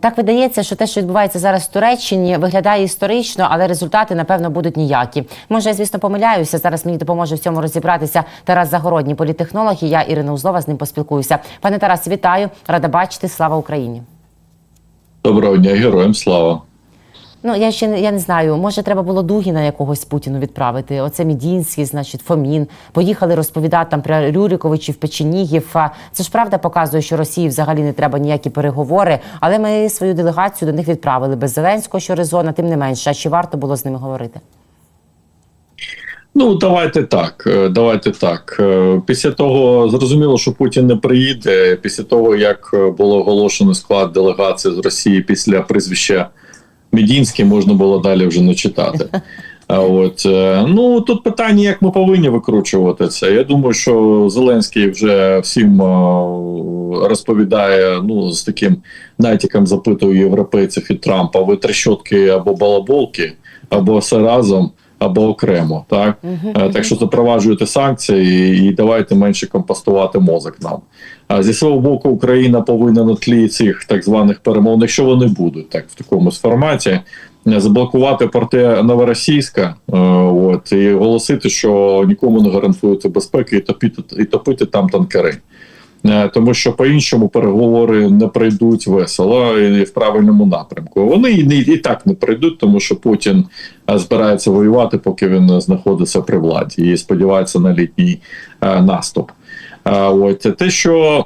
Так видається, що те, що відбувається зараз в Туреччині, виглядає історично, але результати напевно будуть ніякі. Може, я звісно помиляюся. Зараз мені допоможе в цьому розібратися Тарас Загородній, політехнолог. І я Ірина Узлова з ним поспілкуюся. Пане Тарас, вітаю, рада бачити. Слава Україні. Доброго дня, героям слава. Ну я ще не я не знаю. Може, треба було Дугіна якогось Путіну відправити. Оце Мідінський, значить, Фомін. Поїхали розповідати там про Рюриковичів, Печенігів. Це ж правда показує, що Росії взагалі не треба ніякі переговори. Але ми свою делегацію до них відправили без Зеленського, що резона, тим не менше. А чи варто було з ними говорити? Ну, давайте так. е, Давайте так. Е, Після того зрозуміло, що Путін не приїде. Після того, як е, було оголошено склад делегації з Росії після прізвища Медінський, можна було далі вже не читати. От е, ну тут питання, як ми повинні викручувати це. Я думаю, що Зеленський вже всім е, розповідає. Ну з таким натяком запитує європейців і Трампа: ви трещотки або балаболки, або все разом. Або окремо, так Е, так що запроваджуєте санкції і, і давайте менше компостувати мозок нам. А зі свого боку, Україна повинна на тлі цих так званих перемовин, якщо вони будуть так в такому форматі, е, заблокувати порти Новоросійська, е, от і оголосити, що нікому не гарантується безпеки, і топити і топити там танкери. Е, Тому що по-іншому переговори не пройдуть весело і в правильному напрямку. Вони і, так не пройдуть, тому що Путін е, збирається воювати, поки він знаходиться при владі, і сподівається на літній е, наступ. От те, що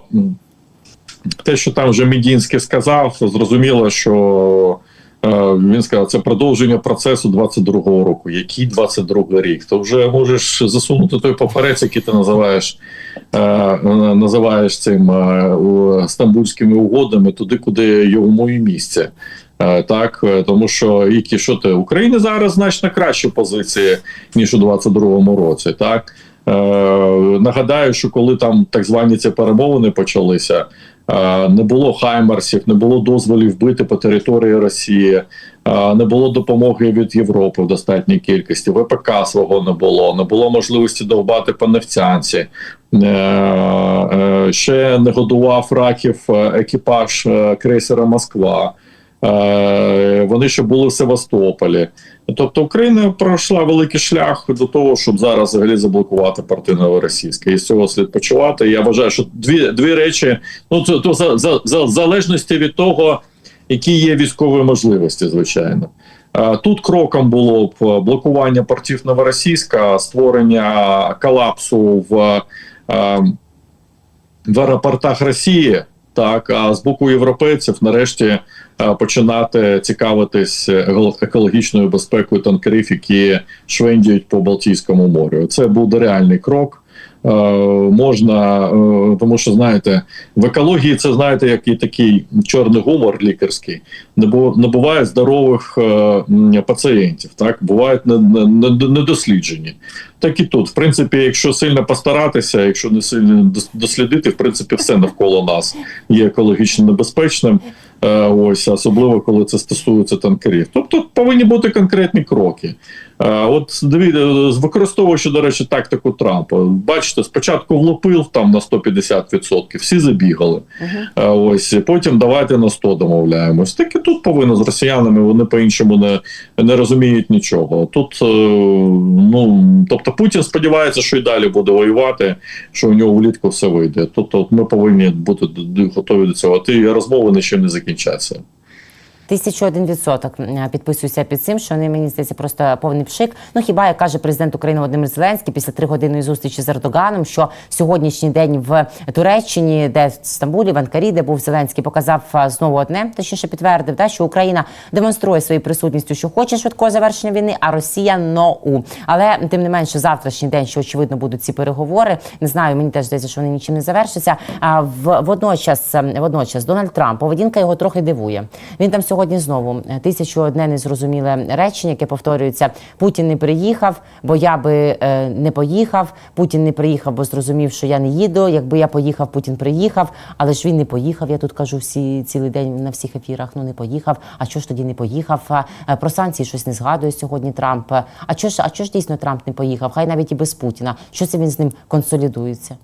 те, що там вже Медінський сказав, зрозуміло, що він сказав, це продовження процесу 22-го року. Який 22-й рік? То вже можеш засунути той паперець, який ти називаєш е, називаєш цим е, стамбульськими угодами туди, куди йому і місце. Е, Так, е, тому що які що ти України зараз значно кращі позиції ніж у 22-му році. Так е, нагадаю, що коли там так звані ці перемовини почалися, е, не було хаймерсів, не було дозволів бити по території Росії, е, не було допомоги від Європи в достатній кількості. ВПК свого не було, не було можливості довбати по нефтянці. Е, е, Ще не годував раків е, екіпаж е, крейсера Москва. Е, Вони ще були в Севастополі. Тобто Україна пройшла великий шлях до того, щоб зараз взагалі заблокувати порти Новоросійське. І з цього слід почувати. Я вважаю, що дві дві речі ну це то за, за, за залежності від того, які є військові можливості, звичайно. Е, Тут кроком було б блокування портів Новоросійська, створення колапсу в, е, в аеропортах Росії. Так, а з боку європейців нарешті е, починати цікавитись еко- екологічною безпекою танкерів, які швендюють по Балтійському морю. Це буде реальний крок. Е, можна, е, тому що знаєте, в екології це знаєте, який такий чорний гумор лікарський. Не бу- не буває здорових е, пацієнтів, так бувають не- не- не- недосліджені. Так і тут, в принципі, якщо сильно постаратися, якщо не сильно дос- дослідити, в принципі, все навколо нас є екологічно небезпечним. Ось особливо коли це стосується танкерів. Тобто повинні бути конкретні кроки. Е, От дивіться, використовуючи, до речі, тактику Трампа. Бачите, спочатку влупив там на 150%, всі забігали. Е, Ось потім давайте на 100 домовляємось. Так і тут повинно з росіянами. Вони по-іншому не, не розуміють нічого. Тут е, ну тобто Путін сподівається, що і далі буде воювати, що у нього влітку все вийде. Тобто, от ми повинні бути готові до цього. Ті розмови ще не закінчаться. Тисячу один відсоток Е, підписуюся під цим, що вони мені здається просто повний пшик. Ну хіба як каже президент України Володимир Зеленський після тригодинної зустрічі з Ердоганом, що сьогоднішній день в Туреччині, де в Стамбулі, в Анкарі, де був Зеленський, показав знову одне, точніше підтвердив, та, що Україна демонструє своєю присутністю, що хоче швидкого завершення війни, а Росія ноу. Але тим не менше, завтрашній день, що очевидно будуть ці переговори. Не знаю, мені теж здається, що вони нічим не завершаться. А в водночас, ем, водночас, Дональд Трамп, поведінка його трохи дивує. Він там сьогодні знову е, тисячу одне незрозуміле речення, яке повторюється: Путін не приїхав, бо я би е, не поїхав. Путін не приїхав, бо зрозумів, що я не їду. Якби я поїхав, Путін приїхав, але ж він не поїхав. Я тут кажу всі цілий день на всіх ефірах. Ну не поїхав. А чого ж тоді не поїхав? Е, Про санкції щось не згадує сьогодні Трамп. А чого ж, а чого ж дійсно Трамп не поїхав? Хай навіть і без Путіна. Що це він з ним консолідується?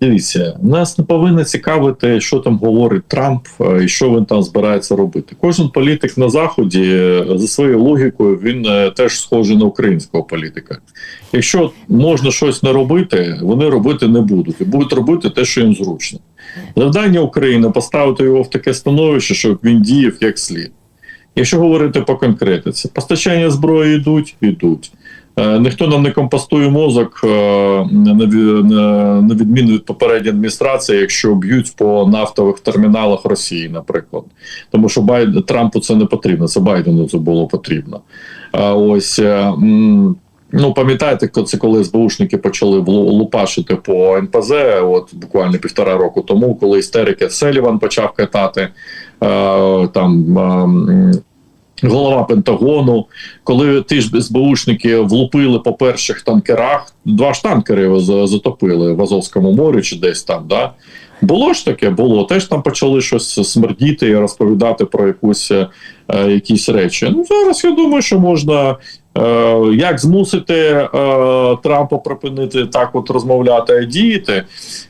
Дивіться, нас не повинно цікавити, що там говорить Трамп е, і що він там збирається робити. Кожен політик на заході е, за своєю логікою він е, теж схожий на українського політика. Якщо можна щось не робити, вони робити не будуть і будуть робити те, що їм зручно. Завдання України поставити його в таке становище, щоб він діяв як слід. Якщо говорити по конкретиці, постачання зброї йдуть, йдуть. Е, Ніхто нам не компостує мозок е, на ві- на- на відміну від попередньої адміністрації, якщо б'ють по нафтових терміналах Росії, наприклад. Тому що Байд... Трампу це не потрібно, це Байдену це було потрібно. Ось е, ну пам'ятаєте, це коли СБУшники почали лупашити по НПЗ, от буквально півтора року тому, коли істерики Селіван почав катати там. Голова Пентагону, коли ті ж СБУшники влупили по перших танкерах, два ж танкери затопили в Азовському морі чи десь там, да? Було ж таке, було. Теж там почали щось смердіти і розповідати про якусь, е, якісь речі. Ну, зараз я думаю, що можна як змусити е, Трампа припинити так от розмовляти, а діяти.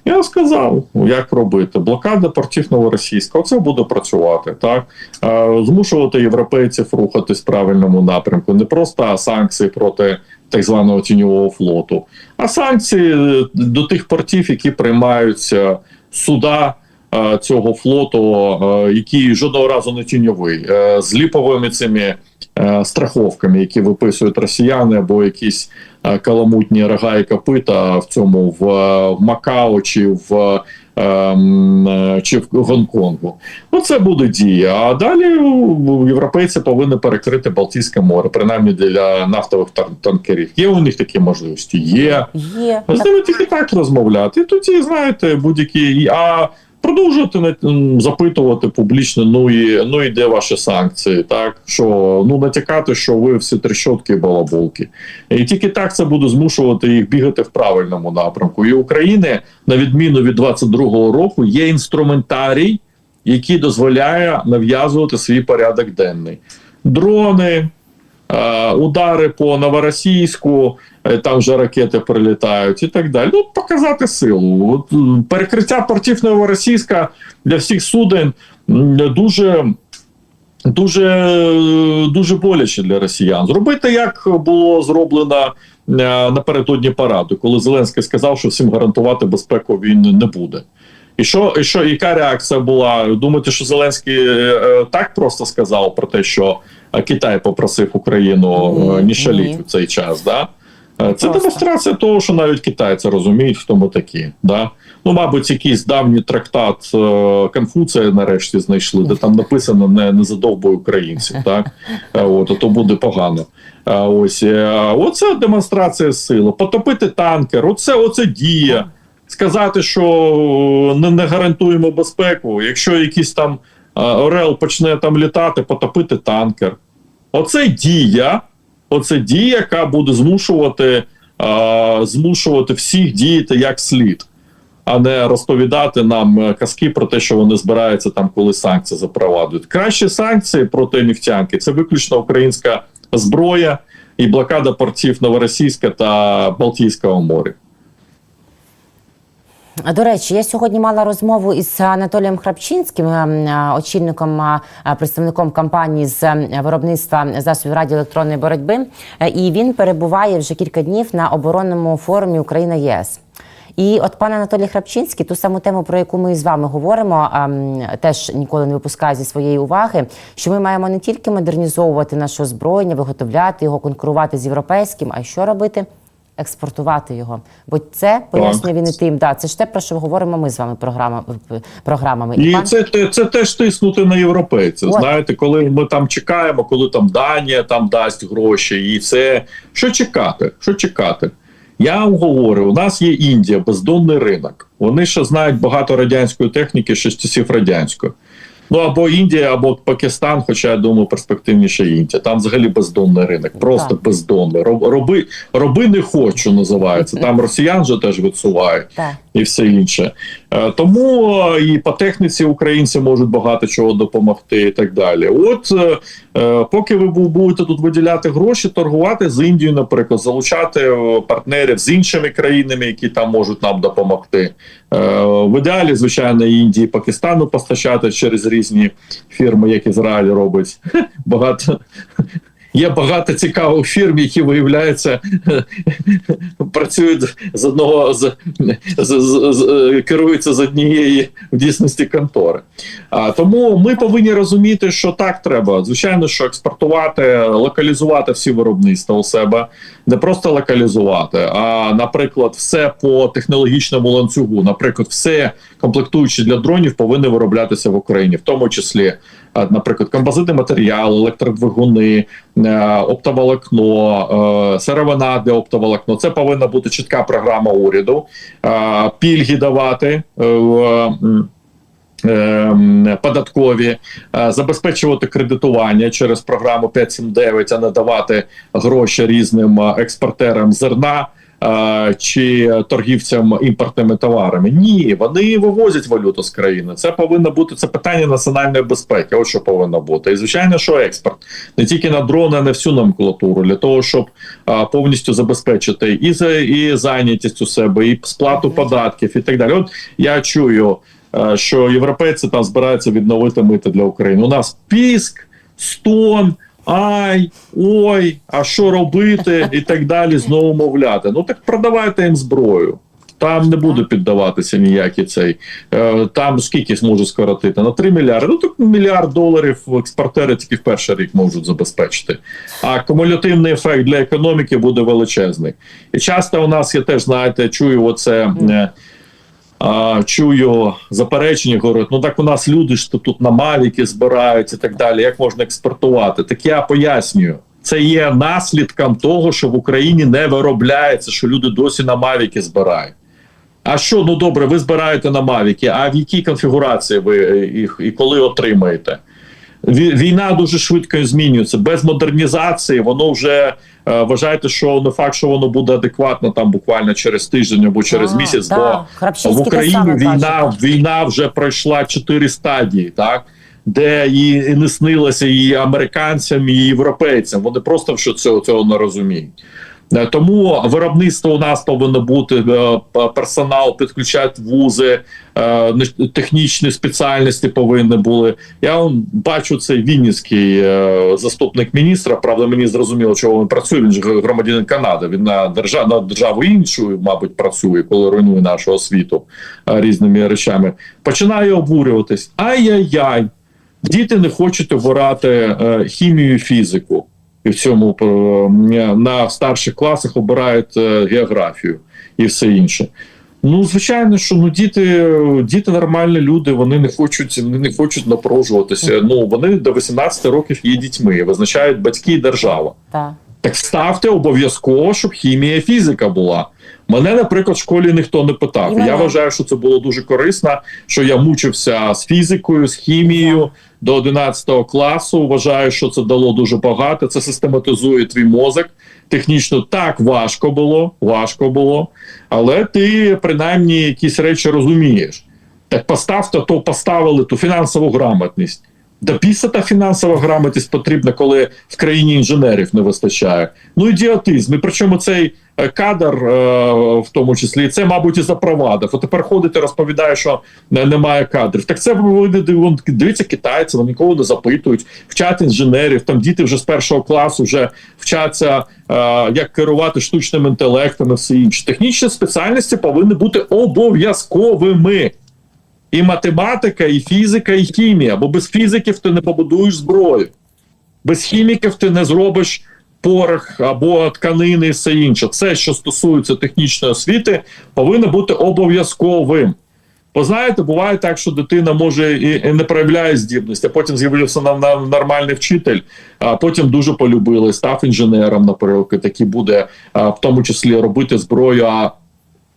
Я сказав, як робити. Блокада портів новоросійського, це буде працювати. так Е, Змушувати європейців рухатись в правильному напрямку, не просто санкції проти так званого тіньового флоту, а санкції е, до тих портів, які приймаються суда. е, Цього флоту, е, який жодного разу не тіньовий, е, з ліповими цими е, страховками, які виписують росіяни, або якісь е, каламутні рога і копита в цьому в, е, в Макао чи в е, е, чи в Гонконгу. Ну це буде дія. А далі європейці повинні перекрити Балтійське море, принаймні для нафтових танкерів. Є у них такі можливості? Є. Є З ними тільки так розмовляти. І тоді, знаєте, будь-які. А продовжувати на- запитувати публічно, ну і ну і де ваші санкції, так що ну натякати, що ви всі трещотки і балаболки. І тільки так це буде змушувати їх бігати в правильному напрямку. І України, на відміну від 22-го року, є інструментарій, який дозволяє нав'язувати свій порядок денний. Дрони, удари по Новоросійську, е, там вже ракети прилітають і так далі. Ну, показати силу. От, перекриття портів Новоросійська для всіх суден дуже. Дуже дуже боляче для росіян. Зробити, як було зроблено е, напередодні параду, коли Зеленський сказав, що всім гарантувати безпеку він не буде. І що, і що, яка реакція була? Думаєте, що Зеленський е, е, так просто сказав про те, що е, Китай попросив Україну е, Ні, не шаліть ні. у цей час? Да? Це Просто. демонстрація того, що навіть китайці розуміють, хто ми такі. Да? Ну, мабуть, якийсь давній трактат е, Конфуція нарешті знайшли, де там написано не, не задовбуй українців. Так? От, то буде погано. Ось оце демонстрація сили. Потопити танкер, оце, оце дія. Сказати, що не, не гарантуємо безпеку. Якщо якийсь там е, Орел почне там літати, потопити танкер. Оце дія, оце дія, яка буде змушувати, е, змушувати всіх діяти як слід, а не розповідати нам е, казки про те, що вони збираються там, коли санкції запровадують. Кращі санкції проти нефтянки це виключно українська зброя і блокада портів Новоросійська та Балтійського моря. До речі, я сьогодні мала розмову із Анатолієм Храпчинським, ем, е, очільником, е, е, представником компанії з виробництва засобів радіоелектронної боротьби. І він перебуває вже кілька днів на оборонному форумі Україна ЄС. І от пан Анатолій Храпчинський, ту саму тему, про яку ми з вами говоримо, ем, теж ніколи не випускає зі своєї уваги, що ми маємо не тільки модернізовувати наше озброєння, виготовляти його, конкурувати з європейським, а й що робити? Експортувати його, бо це пояснює він і тим. Да, це ж те, про що говоримо ми з вами програма, програмами. І пан- це, це, це теж тиснути на європейців. Знаєте, коли ми там чекаємо, коли там Данія там дасть гроші, і це що чекати? Що чекати? Я вам говорю, у нас є Індія, бездонний ринок. Вони ще знають багато радянської техніки, ще з часів радянської. Ну або Індія, або Пакистан, хоча я думаю, перспективніше Індія. Там взагалі бездонний ринок, просто Так. бездонний. Роби, роби не хочу, називається. Там росіян же теж відсувають. Так. І все інше. Е, Тому е, і по техніці українці можуть багато чого допомогти, і так далі. От е, поки ви будете тут виділяти гроші, торгувати з Індією, наприклад, залучати партнерів з іншими країнами, які там можуть нам допомогти. В ідеалі, звичайно, Індії, Пакистану постачати через різні фірми, як Ізраїль робить. Багато Є багато цікавих фірм, які виявляються працюють з одного з, з, з, з керуються з однієї в дійсності контори. А тому ми повинні розуміти, що так треба. Звичайно, що експортувати, локалізувати всі виробництва у себе, не просто локалізувати, а наприклад, все по технологічному ланцюгу. Наприклад, все комплектуючі для дронів повинні вироблятися в Україні, в тому числі. А, Наприклад, композитний матеріал, електродвигуни, е, оптоволокно, е, сировина для оптоволокно. Це повинна бути чітка програма уряду, е, пільги давати. е, Податкові е, забезпечувати кредитування через програму 579, а не давати гроші різним е, експортерам зерна е, чи торгівцям імпортними товарами. Ні, вони вивозять валюту з країни. Це повинно бути це питання національної безпеки. Ось що повинно бути. І звичайно, що експорт не тільки на дрони, а на всю номенклатуру для того, щоб повністю забезпечити і за і зайнятість у себе, і сплату податків, і так далі. От я чую. Що європейці там збираються відновити мити для України. У нас піск, стон, ай, ой, а що робити, і так далі. Знову мовляти. Ну так продавайте їм зброю. Там не буде піддаватися ніякий цей. Е, Там скільки зможуть скоротити? На 3 мільярди. Ну так мільярд доларів експортери тільки в перший рік можуть забезпечити. А кумулятивний ефект для економіки буде величезний. І часто у нас я теж знаєте, чую оце. А, чую заперечення, говорять, ну так у нас люди ж тут на мавіки збирають і так далі. Як можна експортувати? Так я пояснюю. Це є наслідком того, що в Україні не виробляється, що люди досі на мавіки збирають. А що, ну добре, ви збираєте на мавіки, а в якій конфігурації ви е, їх і коли отримаєте? Ві- Війна дуже швидко змінюється. Без модернізації воно вже е, вважайте, що не факт, що воно буде адекватно там буквально через тиждень або через А, місяць, да. бо Храпчинський в Україні війна, війна вже пройшла чотири стадії, так де і не снилося і американцям, і європейцям. Вони просто що цього, цього не розуміють. Е, Тому виробництво у нас повинно бути е, персонал, підключати вузи, е, технічні спеціальності повинні були. Я бачу цей Вінницький заступник міністра. Правда, мені зрозуміло, чого він працює. Він ж громадянин Канади. Він на державу на державу іншу, мабуть, працює, коли руйнує нашу освіту різними речами. Починає обурюватись. Ай-яй-яй, діти не хочуть обирати хімію і фізику. І в цьому е, на старших класах обирають е, географію і все інше. Ну, звичайно, що ну діти, діти нормальні люди, вони не хочуть, вони не хочуть напружуватися. Ну вони до 18 років є дітьми, визначають батьки і держава. Так. Так ставте обов'язково, щоб хімія і фізика була. Мене, наприклад, в школі ніхто не питав. І. Я вважаю, що це було дуже корисно, що я мучився з фізикою, з хімією до 11 класу. Вважаю, що це дало дуже багато. Це систематизує твій мозок. Технічно так важко було, важко було, але ти принаймні якісь речі розумієш. Так поставте, то поставили ту фінансову грамотність. Да після та фінансова грамотність потрібна, коли в країні інженерів не вистачає. Ну ідіотизм. І причому цей кадр, е, в тому числі, це, мабуть, і запровадив. А тепер ходить і розповідає, що немає кадрів. Так це вони дивіться китайці, вони нікого не запитують, вчать інженерів. Там діти вже з першого класу вже вчаться, е, як керувати штучним інтелектом і все інше. Технічні спеціальності повинні бути обов'язковими. І математика, і фізика, і хімія. Бо без фізиків ти не побудуєш зброю, без хіміків ти не зробиш порох або тканини і все інше. Все, що стосується технічної освіти, повинно бути обов'язковим. Бо знаєте, буває так, що дитина може і, і не проявляє здібності, а потім з'явився на, на нормальний вчитель, а потім дуже полюбили, став інженером, наприклад, який буде а, в тому числі робити зброю. А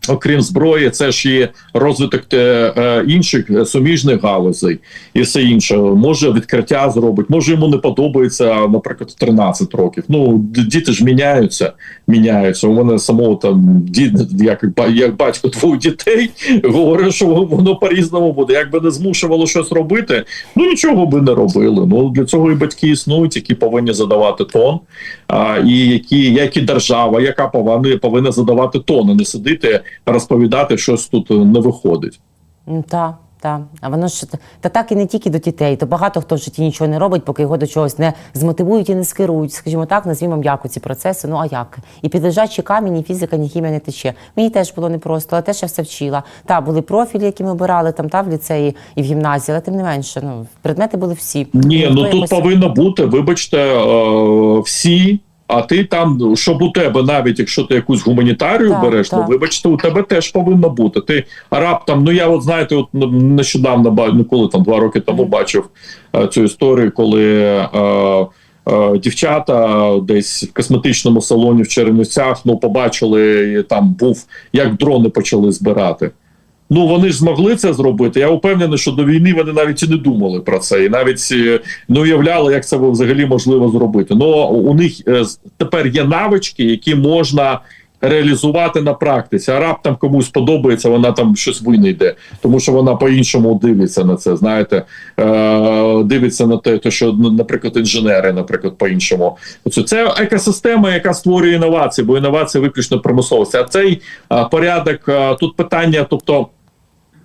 Окрім зброї, це ж є розвиток е, е, інших е, суміжних галузей і все інше. Може відкриття зробить, може йому не подобається, наприклад, в 13 років. Ну діти ж міняються, міняються. У мене самого там дід, як, як батько двох дітей, говорив, що воно по-різному буде. Якби не змушувало щось робити, ну нічого би не робили. Ну для цього і батьки існують, які повинні задавати тон. А, і які, як і держава, яка повинна, повинна задавати тон, а не сидити, розповідати, щось тут е, не виходить. Так, так. А воно ж та так і не тільки до дітей. То багато хто в житті нічого не робить, поки його до чогось не змотивують і не скерують. Скажімо так, назвімо м'яко ці процеси. Ну а як? І під лежачий камінь, ні фізика, ні хімія не тече. Мені теж було непросто, але теж я все вчила. Та були профілі, які ми обирали там, та в ліцеї і в гімназії, але тим не менше, ну предмети були всі. Ні, ну тут якось- повинно бути, вибачте, е, всі. А ти там, щоб у тебе, навіть якщо ти якусь гуманітарію Так, береш, так. ну вибачте, у тебе теж повинно бути. Ти раптом, ну я от знаєте, от ну, нещодавно ну коли там два роки тому бачив е, цю історію, коли е, е, дівчата десь в косметичному салоні в Чернівцях ну побачили, і там був як дрони почали збирати. Ну вони ж змогли це зробити. Я впевнений, що до війни вони навіть і не думали про це, і навіть е, не уявляли, як це взагалі можливо зробити. Ну у них е, тепер є навички, які можна реалізувати на практиці. А раптом комусь подобається, вона там щось винайде, тому що вона по-іншому дивиться на це. Знаєте, е, дивиться на те, то, що ну, наприклад, інженери, наприклад, по-іншому. Оце це екосистема, яка створює інновації, бо інновації виключно промисловості. А цей порядок тут питання, тобто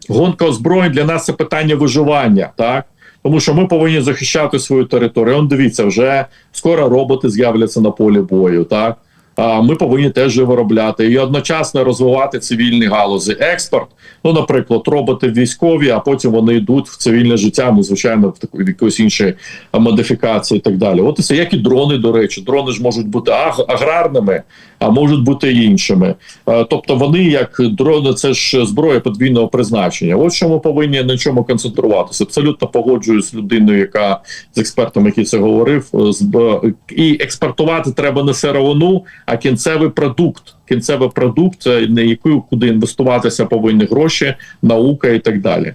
гонка озброєнь для нас це питання виживання, так. Тому що ми повинні захищати свою територію. Он дивіться, вже скоро роботи з'являться на полі бою. Так а ми повинні теж виробляти і одночасно розвивати цивільні галузі. Експорт, ну, наприклад, роботи військові, а потім вони йдуть в цивільне життя. Ну, звичайно, в таку якоїсь інші модифікації і так далі. От і це як і дрони, до речі, дрони ж можуть бути аг- аграрними, а можуть бути іншими. Е, Тобто вони, як дрони, це ж зброя подвійного призначення. От що ми повинні на чому концентруватися. Абсолютно погоджуюсь з людиною, яка з експертом, який це говорив, е, і експортувати треба не сировину, а кінцевий продукт. Кінцевий продукт, е, на який куди інвестуватися повинні гроші, наука і так далі.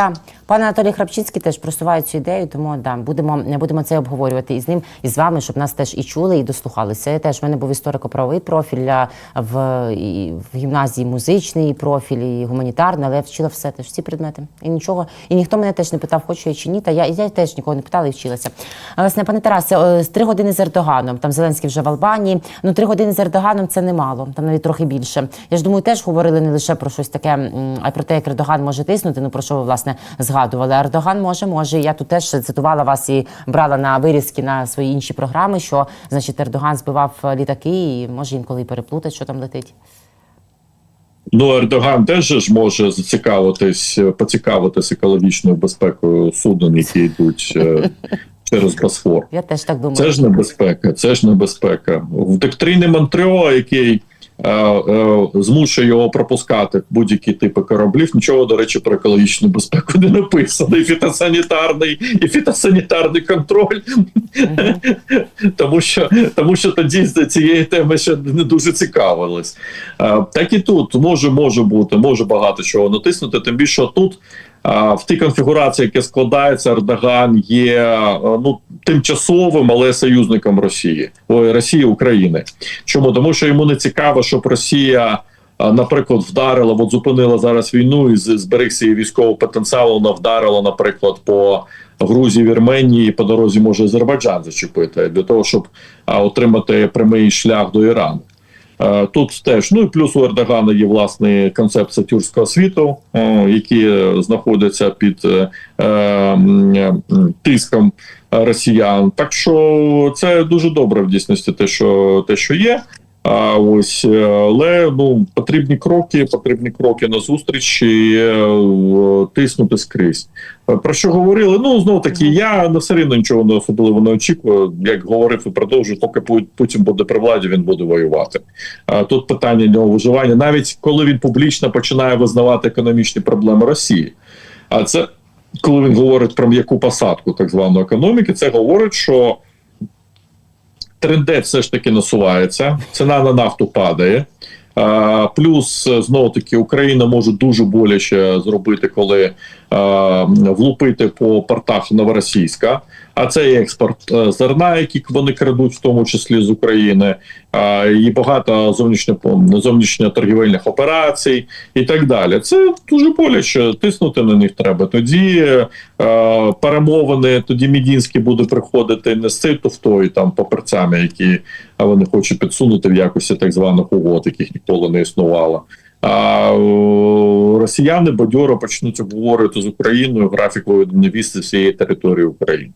Так, пан Анатолій Храпчинський теж просуває цю ідею, тому да, будемо, будемо це обговорювати із ним, і з вами, щоб нас теж і чули, і дослухалися. Теж в мене був історико-правовий профіль в, і в гімназії музичний профіль, і гуманітарний, але я вчила все теж, всі предмети. І нічого, і ніхто мене теж не питав, хочу я чи ні. Та я, я теж нікого не питала і вчилася. Власне, пане Тарасе, з три години з Ердоганом, там Зеленський вже в Албанії. Ну, три години з Ердоганом це немало, там навіть трохи більше. Я ж думаю, теж говорили не лише про щось таке, а й про те, як Ердоган може тиснути. Ну про що ви власне згадували. Ердоган може, може. Я тут теж цитувала вас і брала на вирізки на свої інші програми, що значить Ердоган збивав е, літаки, і може інколи і переплутать, що там летить. Ну, Ердоган теж ж може зацікавитись, е, поцікавитись екологічною безпекою суден, які йдуть е, через Босфор. Я теж так думаю. Це ж небезпека, це ж небезпека. В доктрині Монтрьо, який змушує його пропускати будь-які типи кораблів, нічого, до речі, про екологічну безпеку не написано. І фітосанітарний, і фітосанітарний контроль. тому, що, тому що тоді з цієї теми ще не дуже цікавились. Е, так і тут може, може бути, може багато чого натиснути, тим більше тут. В тій конфігурації, яка складається, Ердоган є е, ну тимчасовим, але союзником Росії, ой, Росії України. Чому тому, що йому не цікаво, щоб Росія, е, наприклад, вдарила, от зупинила зараз війну і з- зберігся її військовий потенціал. Вона вдарила, наприклад, по Грузії, Вірменії, по дорозі може Азербайджан зачепити для того, щоб отримати прямий шлях до Ірану. Е, Тут теж, ну і плюс у Ердогана є власний концепція тюркського світу, е, які знаходяться під е, тиском росіян. Так що це дуже добре в дійсності, те, що те, що є. А ось е, але ну потрібні кроки, потрібні кроки на зустріч і е, тиснути скрізь. Е, Про що говорили? Ну знов таки, я не все рівно нічого не особливо не очікую. Як говорив і продовжую, поки Путін буде при владі, він буде воювати. А тут питання нього виживання, навіть коли він публічно починає визнавати економічні проблеми Росії. А це коли він говорить про м'яку посадку так званої економіки, це говорить, що трендець все ж таки насувається, ціна на нафту падає. Е, Плюс знову таки Україна може дуже боляче зробити, коли е, влупити по портах новоросійська. А це і експорт е, зерна, який вони крадуть, в тому числі з України, е, і багато зовнішньо зовнішньоторгівельних операцій, і так далі. Це дуже боляче. Тиснути на них треба. Тоді е, перемовини, тоді Мідінський буде приходити не з цією туфтою, там паперцями, які вони хочуть підсунути в якості так званих угод, яких ніколи не існувало. А росіяни бадьоро почнуть обговорювати з Україною графік виведення віз з всієї території України.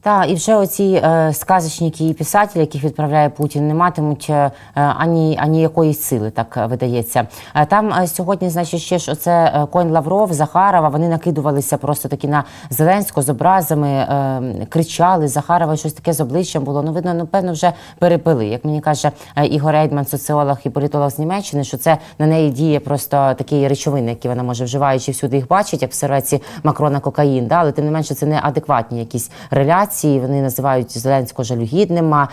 Та і вже оці е, сказочники і писателі, яких відправляє Путін, не матимуть е, ані ані якоїсь сили, так е, видається. Е, там е, сьогодні, значить, ще ж оце е, Конь Лавров, Захарова. Вони накидувалися просто таки на Зеленського з образами, е, кричали Захарова, щось таке з обличчям було. Ну видно, напевно, вже перепили. Як мені каже е, Ігор Ейдман, соціолог і політолог з Німеччини, що це на неї діє просто такі речовини, які вона може вживаючи всюди їх бачить, як в серветці Макрона кокаїн. Да? Але тим не менше це не адекватні якісь реляції. Вони називають Зеленського жалюгідним. А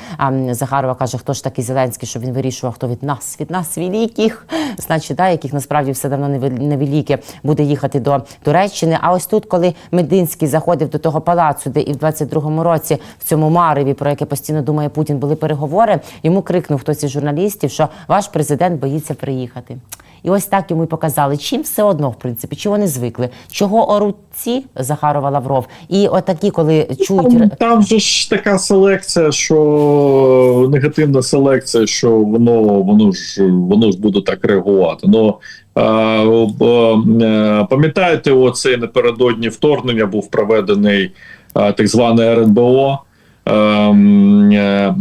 Захарова каже, хто ж такий Зеленський, щоб він вирішував, хто від нас, від нас великих, значить, да, яких насправді все давно не вел- невелике, буде їхати до Туреччини. А ось тут, коли Мединський заходив до того палацу, де і в 22-му році в цьому Мареві, про яке постійно думає Путін, були переговори. Йому крикнув хтось із журналістів, що ваш президент боїться приїхати. І ось так йому й показали, чим все одно, в принципі, чи вони звикли, чого оруть ці Захарова Лавров, і отакі, коли чують Там, же ж така селекція, що негативна селекція, що воно воно ж воно ж буде так реагувати. Ну е, пам'ятаєте, оцей напередодні вторгнення був проведений так зване РНБО. Е, е,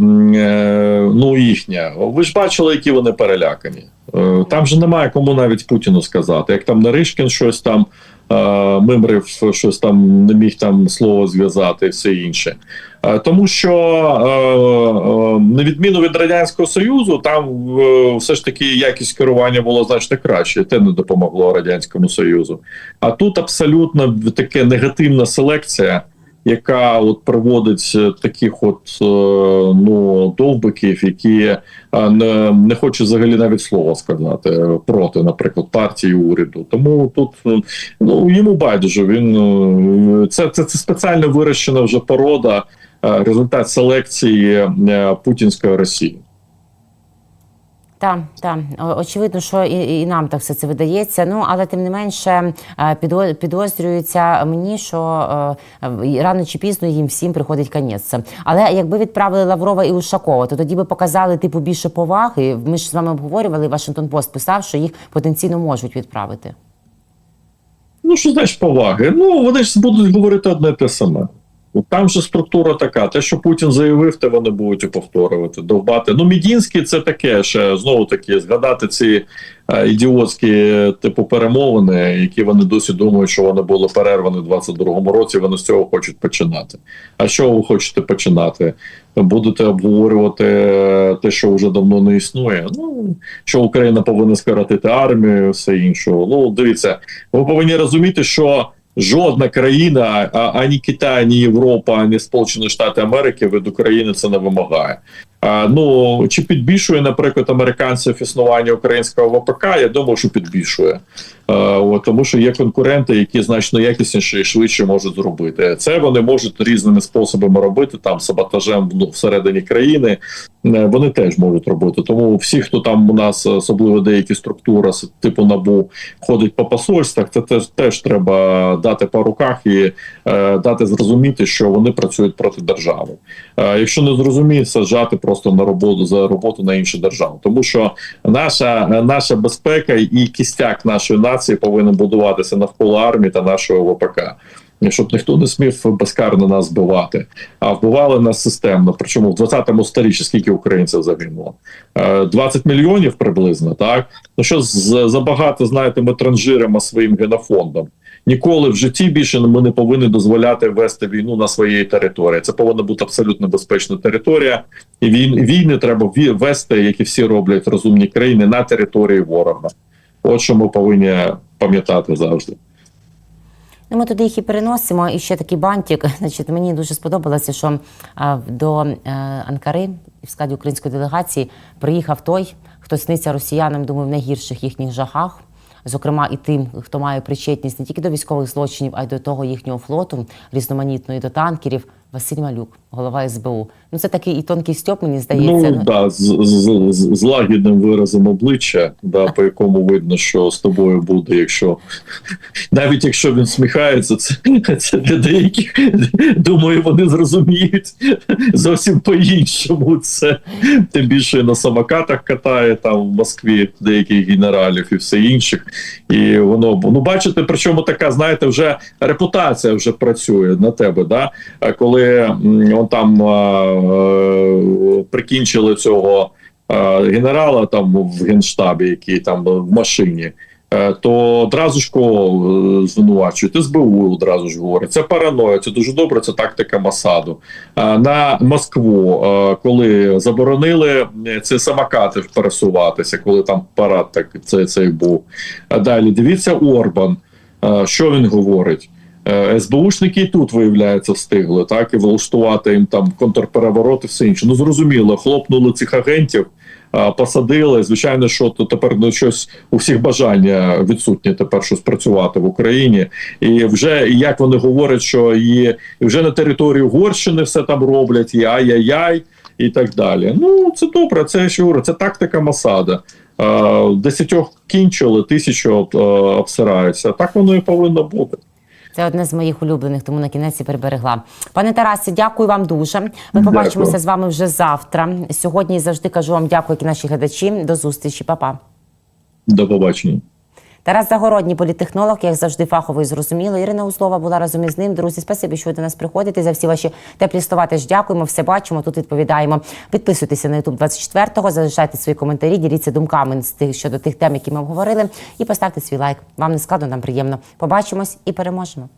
ну, їхня. Ви ж бачили, які вони перелякані. Там же немає кому навіть Путіну сказати. Як там Наришкін щось там мимрив, щось там не міг там слово зв'язати все інше. Тому що, на відміну від Радянського Союзу, там е, все ж таки якість керування було значно краще. Те не допомогло Радянському Союзу. А тут абсолютно така негативна селекція яка от приводить е, таких от е, ну довбиків, які е, не, не хочуть взагалі навіть слова сказати проти, наприклад, партії уряду. Тому тут ну йому байдуже. Він це, це, це спеціально вирощена вже порода, результат селекції путінської Росії. Так, так. Очевидно, що і, і нам так все це видається. Ну, але тим не менше е, підо- підозрюється мені, що е, рано чи пізно їм всім приходить конець. Але якби відправили Лаврова і Ушакова, то тоді би показали типу більше поваги. Ми ж з вами обговорювали. Вашингтон Пост писав, що їх потенційно можуть відправити. Ну, що значить поваги? Ну, вони ж будуть говорити одне те саме. От Там же структура така. Те, що Путін заявив, те вони будуть повторювати, довбати. Ну, Мідінський це таке ще знову таки згадати ці е, ідіотські типу перемовини, які вони досі думають, що вони були перервані в 22-му році. Вони з цього хочуть починати. А що ви хочете починати? Будете обговорювати е, те, що вже давно не існує. Ну що Україна повинна скоротити армію, все інше. Ну дивіться, ви повинні розуміти, що жодна країна, ані Китай, ані Європа, ані Сполучені Штати Америки від України це не вимагає. Ну чи підбільшує, наприклад, американців існування українського ВПК? Я думаю, що підбільшує. От, тому що є конкуренти, які значно якісніше і швидше можуть зробити. Це вони можуть різними способами робити, там саботажем ну, всередині країни. е, Вони теж можуть робити. Тому всі, хто там у нас, особливо деякі структури, типу НАБУ, ходить по посольствах, це теж, теж треба дати по руках і е, дати зрозуміти, що вони працюють проти держави. Е, якщо не зрозуміє, саджати просто на роботу за роботу на іншу державу, тому що наша, наша безпека і кістяк нашої нації повинен будуватися навколо армії та нашого ВПК. Щоб ніхто не смів безкарно нас вбивати, а вбивали нас системно. Причому в 20-му сторіччі скільки українців загинуло? Е, 20 мільйонів приблизно, так ну що забагато знаєте, ми транжиримо своїм генофондом. Ніколи в житті більше ми не повинні дозволяти вести війну на своїй території. Це повинна бути абсолютно безпечна територія, і війн, війни треба вести, як і всі роблять розумні країни, на території ворога. От що ми повинні пам'ятати завжди. Ну, ми туди їх і переносимо. І ще такий бантик. Значить, мені дуже сподобалося, що до е, Анкари в складі української делегації приїхав той, хто сниться росіянам, думаю, в найгірших їхніх жахах. Зокрема, і тим, хто має причетність не тільки до військових злочинів, а й до того їхнього флоту різноманітної до танкерів. Василь Малюк, голова СБУ. Ну це такий і тонкий стьоп, мені здається. Ну да, з, з, з, з лагідним виразом обличчя, да, по якому видно, що з тобою буде, якщо навіть якщо він сміхається, це, це для деяких думаю, вони зрозуміють зовсім по-іншому. Це тим більше на самокатах катає там в Москві деяких генералів і все інших. І воно ну бачите, причому така, знаєте, вже репутація вже працює на тебе. Да? А Он там е, прикінчили цього генерала там в генштабі, який там в машині. е, То одразу ж кого е, звинувачують, СБУ одразу ж говорить. Це параноя, це дуже добре, це тактика Масаду. На Москву, е, коли заборонили е, це самокати пересуватися, коли там парад так це, цей був. А далі дивіться Орбан, е, що він говорить. Е, СБУшники тут, виявляється, встигли так і влаштувати їм там контрпереворот і все інше. Ну зрозуміло, хлопнули цих агентів, посадили. Звичайно, що то тепер ну, щось у всіх бажання відсутнє тепер щось працювати в Україні. І вже як вони говорять, що і, вже на території Угорщини все там роблять, і ай-яй-яй, і так далі. Ну це добре, це говорю, це тактика Масада. Десятьох кінчили, тисячу обсираються. Так воно і повинно бути. Це одне з моїх улюблених, тому на кінець і переберегла. Пане Тарасе, дякую вам дуже. Ми Дякую. побачимося з вами вже завтра. Сьогодні завжди кажу вам дякую, як і наші глядачі. До зустрічі, Па-па. До побачення. Тарас Загородній, політехнолог, як завжди, фахово і зрозуміло. Ірина Узлова була разом із ним. Друзі, спасибі, що ви до нас приходите. За всі ваші теплі слова теж дякуємо. Все бачимо. Тут відповідаємо. Підписуйтеся на YouTube 24-го, залишайте свої коментарі, діліться думками з тих щодо тих тем, які ми обговорили, і поставте свій лайк. Вам не складно, нам приємно. Побачимось і переможемо.